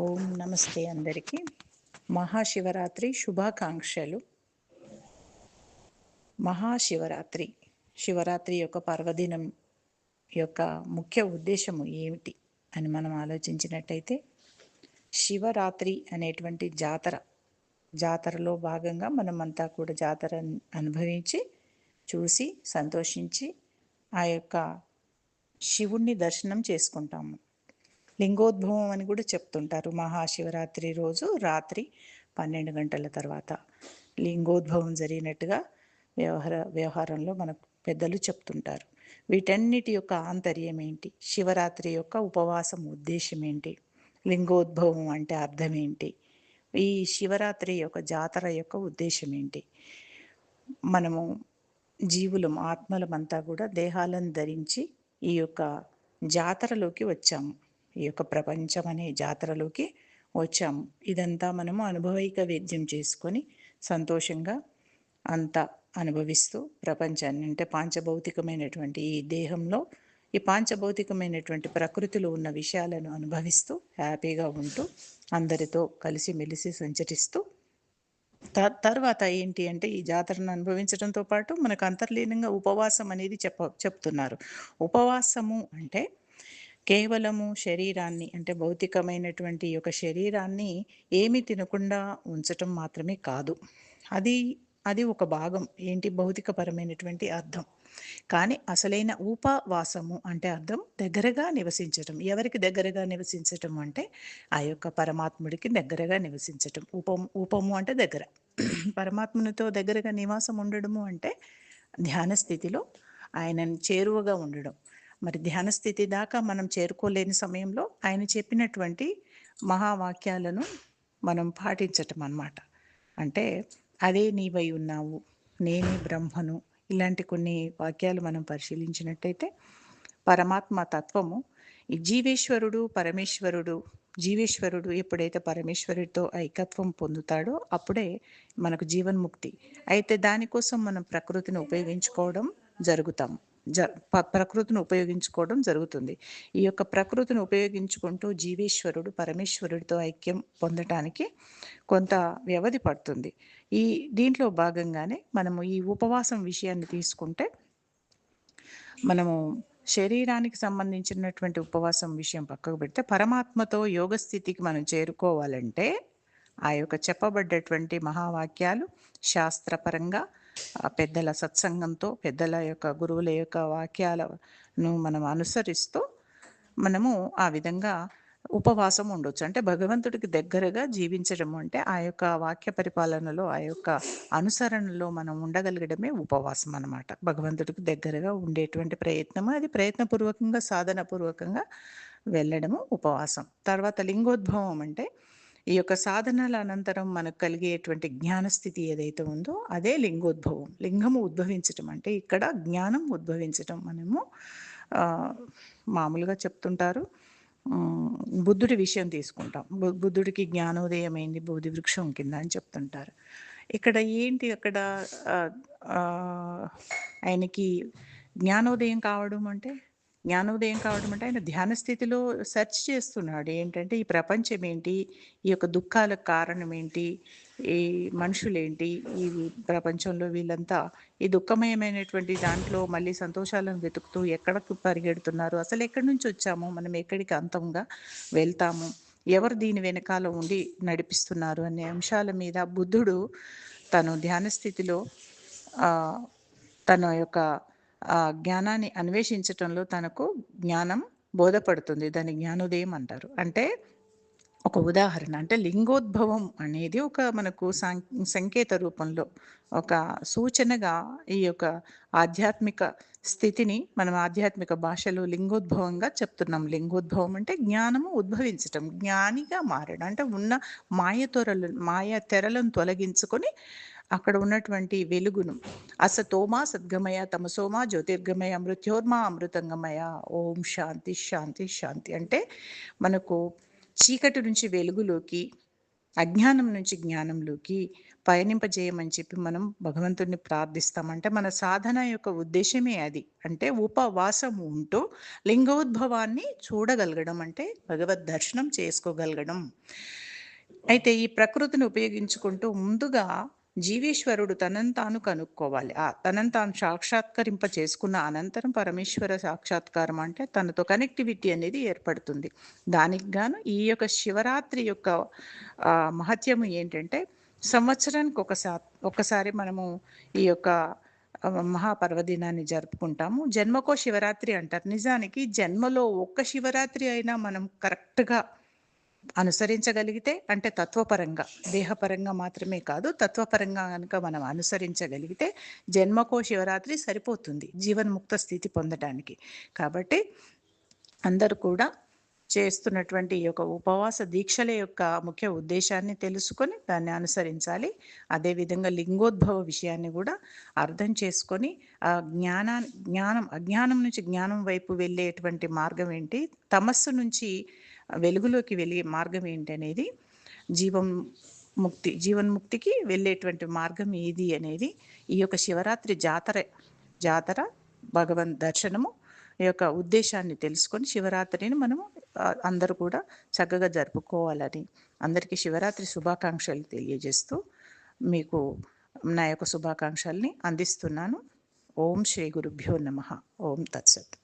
ఓం నమస్తే అందరికీ. మహాశివరాత్రి శుభాకాంక్షలు. మహాశివరాత్రి శివరాత్రి యొక్క పర్వదినం యొక్క ముఖ్య ఉద్దేశము ఏమిటి అని మనం ఆలోచించినట్టయితే శివరాత్రి అనేటువంటి జాతర జాతరలో భాగంగా మనం అంతా కూడా జాతర అనుభవించి చూసి సంతోషించి ఆ యొక్క శివుణ్ణి దర్శనం చేసుకుంటాము. లింగోద్భవం అని కూడా చెప్తుంటారు మహాశివరాత్రి రోజు రాత్రి పన్నెండు గంటల తర్వాత. లింగోద్భవం జరిగినట్టుగా వ్యవహార వ్యవహారంలో మన పెద్దలు చెప్తుంటారు. వీటన్నిటి యొక్క ఆంతర్యం ఏంటి? శివరాత్రి యొక్క ఉపవాసం ఉద్దేశం ఏంటి? లింగోద్భవం అంటే అర్థం ఏంటి? ఈ శివరాత్రి యొక్క జాతర యొక్క ఉద్దేశం ఏంటి? మనము జీవులం ఆత్మలమంతా కూడా దేహాలను ధరించి ఈ యొక్క జాతరలోకి వచ్చాము. ఈ యొక్క ప్రపంచం అనే జాతరలోకి వచ్చాము. ఇదంతా మనము అనుభవైక వేద్యం చేసుకొని సంతోషంగా అంతా అనుభవిస్తూ ప్రపంచాన్ని అంటే పాంచభౌతికమైనటువంటి ఈ దేహంలో ఈ పాంచభౌతికమైనటువంటి ప్రకృతిలో ఉన్న విషయాలను అనుభవిస్తూ హ్యాపీగా ఉంటూ అందరితో కలిసిమెలిసి సంచరిస్తూ తర్వాత ఏంటి అంటే ఈ జాతరను అనుభవించడంతో పాటు మనకు అంతర్లీనంగా ఉపవాసం అనేది చెప్ప చెప్తున్నారు. ఉపవాసము అంటే కేవలము శరీరాన్ని అంటే భౌతికమైనటువంటి యొక్క శరీరాన్ని ఏమి తినకుండా ఉంచటం మాత్రమే కాదు. అది అది ఒక భాగం. ఏంటి? భౌతికపరమైనటువంటి అర్థం. కానీ అసలైన ఉపవాసము అంటే అర్థం దగ్గరగా నివసించటం. ఎవరికి దగ్గరగా నివసించటం అంటే ఆ యొక్క పరమాత్ముడికి దగ్గరగా నివసించటం. ఉపము ఉపము అంటే దగ్గర. పరమాత్మునితో దగ్గరగా నివాసం ఉండడము అంటే ధ్యాన స్థితిలో ఆయనని చేరువగా ఉండడం. మరి ధ్యాన స్థితి దాకా మనం చేరుకోలేని సమయంలో ఆయన చెప్పినటువంటి మహావాక్యాలను మనం పాటించటం అన్నమాట. అంటే అదే నీవై ఉన్నావు నేనే బ్రహ్మను ఇలాంటి కొన్ని వాక్యాలు మనం పరిశీలించినట్టయితే పరమాత్మ తత్వము ఈ జీవేశ్వరుడు పరమేశ్వరుడు జీవేశ్వరుడు ఎప్పుడైతే పరమేశ్వరుడితో ఐకత్వం పొందుతాడో అప్పుడే మనకు జీవన్ముక్తి. అయితే దానికోసం మనం ప్రకృతిని ఉపయోగించుకోవడం జరుగుతాం జ ప్రకృతిని ఉపయోగించుకోవడం జరుగుతుంది. ఈ యొక్క ప్రకృతిని ఉపయోగించుకుంటూ జీవేశ్వరుడు పరమేశ్వరుడితో ఐక్యం పొందటానికి కొంత వ్యవధి పడుతుంది. ఈ దీంట్లో భాగంగానే మనము ఈ ఉపవాసం విషయాన్ని తీసుకుంటే మనము శరీరానికి సంబంధించినటువంటి ఉపవాసం విషయం పక్కకు పెడితే పరమాత్మతో యోగ స్థితికి మనం చేరుకోవాలంటే ఆ యొక్క చెప్పబడ్డటువంటి మహావాక్యాలు శాస్త్రపరంగా ఆ పెద్దల సత్సంగంతో పెద్దల యొక్క గురువుల యొక్క వాక్యాలను మనం అనుసరిస్తూ మనము ఆ విధంగా ఉపవాసం ఉండొచ్చు. అంటే భగవంతుడికి దగ్గరగా జీవించడం అంటే ఆ యొక్క వాక్య పరిపాలనలో ఆ యొక్క అనుసరణలో మనం ఉండగలగడమే ఉపవాసం అనమాట భగవంతుడికి దగ్గరగా ఉండేటువంటి ప్రయత్నము అది ప్రయత్నపూర్వకంగా సాధనపూర్వకంగా వెళ్ళడము ఉపవాసం. తర్వాత లింగోద్భవం అంటే ఈ యొక్క సాధనల అనంతరం మనకు కలిగేటువంటి జ్ఞానస్థితి ఏదైతే ఉందో అదే లింగోద్భవం. లింగము ఉద్భవించటం అంటే ఇక్కడ జ్ఞానం ఉద్భవించటం మనము మామూలుగా చెప్తుంటారు. బుద్ధుడి విషయం తీసుకుంటాం. బుద్ధుడికి జ్ఞానోదయం అయింది బోధి వృక్షం కింద అని చెప్తుంటారు. ఇక్కడ ఏంటి అక్కడ ఆయనకి జ్ఞానోదయం కావడం అంటే? జ్ఞానోదయం కావడం అంటే ఆయన ధ్యాన స్థితిలో సెర్చ్ చేస్తున్నాడు. ఏంటంటే ఈ ప్రపంచం ఏంటి? ఈ యొక్క దుఃఖాలకు కారణం ఏంటి? ఈ మనుషులేంటి ఈ ప్రపంచంలో వీళ్ళంతా ఈ దుఃఖమయమైనటువంటి దాంట్లో మళ్ళీ సంతోషాలను వెతుకుతూ ఎక్కడకు పరిగెడుతున్నారు? అసలు ఎక్కడి నుంచి వచ్చాము? మనం ఎక్కడికి అంతంగా వెళ్తాము? ఎవరు దీని వెనకాల ఉండి నడిపిస్తున్నారు? అనే అంశాల మీద బుద్ధుడు తను ధ్యాన స్థితిలో తన యొక్క జ్ఞానాన్ని అన్వేషించటంలో తనకు జ్ఞానం బోధపడుతుంది. దాన్ని జ్ఞానోదయం అంటారు. అంటే ఒక ఉదాహరణ అంటే లింగోద్భవం అనేది ఒక మనకు సంకేత రూపంలో ఒక సూచనగా ఈ యొక్క ఆధ్యాత్మిక స్థితిని మనం ఆధ్యాత్మిక భాషలో లింగోద్భవంగా చెప్తున్నాం. లింగోద్భవం అంటే జ్ఞానము ఉద్భవించటం జ్ఞానిగా మారడం. అంటే ఉన్న మాయ తొరలు మాయ తెరలను తొలగించుకొని అక్కడ ఉన్నటువంటి వెలుగును. అసతోమా సద్గమయ తమసోమా జ్యోతిర్గమయ మృత్యోర్మా అమృతంగమయ. ఓం శాంతి శాంతి శాంతి. అంటే మనకు చీకటి నుంచి వెలుగులోకి అజ్ఞానం నుంచి జ్ఞానంలోకి పయనింపజేయమని చెప్పి మనం భగవంతుడిని ప్రార్థిస్తామంటే మన సాధన యొక్క ఉద్దేశమే అది. అంటే ఉపవాసం ఉంటూ లింగోద్భవాన్ని చూడగలగడం అంటే భగవద్ దర్శనం చేసుకోగలగడం. అయితే ఈ ప్రకృతిని ఉపయోగించుకుంటూ ముందుగా జీవేశ్వరుడు తనను తాను కనుక్కోవాలి. ఆ తనను తాను సాక్షాత్కరింప చేసుకున్న అనంతరం పరమేశ్వర సాక్షాత్కారం అంటే తనతో కనెక్టివిటీ అనేది ఏర్పడుతుంది. దానికి గాను ఈ యొక్క శివరాత్రి యొక్క మహత్యము ఏంటంటే సంవత్సరానికి ఒకసారి ఒకసారి మనము ఈ యొక్క మహాపర్వదినాన్ని జరుపుకుంటాము. జన్మకో శివరాత్రి అంటారు. నిజానికి జన్మలో ఒక్క శివరాత్రి అయినా మనం కరెక్ట్గా అనుసరించగలిగితే అంటే తత్వపరంగా దేహపరంగా మాత్రమే కాదు తత్వపరంగా కనుక మనం అనుసరించగలిగితే జన్మకో శివరాత్రి సరిపోతుంది జీవన్ముక్త స్థితి పొందడానికి కాబట్టి అందరూ కూడా చేస్తున్నటువంటి ఈ యొక్క ఉపవాస దీక్షల యొక్క ముఖ్య ఉద్దేశాన్ని తెలుసుకొని దాన్ని అనుసరించాలి. అదేవిధంగా లింగోద్భవ విషయాన్ని కూడా అర్థం చేసుకొని ఆ జ్ఞానా జ్ఞానం అజ్ఞానం నుంచి జ్ఞానం వైపు వెళ్ళేటువంటి మార్గం ఏంటి? తమస్సు నుంచి వెలుగులోకి వెళ్ళే మార్గం ఏంటి అనేది జీవం ముక్తి జీవన్ముక్తికి వెళ్ళేటువంటి మార్గం ఏది అనేది ఈ యొక్క శివరాత్రి జాతర జాతర భగవన్ దర్శనము ఈ యొక్క ఉద్దేశాన్ని తెలుసుకొని శివరాత్రిని మనము అందరూ కూడా చక్కగా జరుపుకోవాలని అందరికీ శివరాత్రి శుభాకాంక్షలు తెలియజేస్తూ మీకు నా యొక్క శుభాకాంక్షల్ని అందిస్తున్నాను. ఓం శ్రీ గురుభ్యో నమ. ఓం తత్సత్.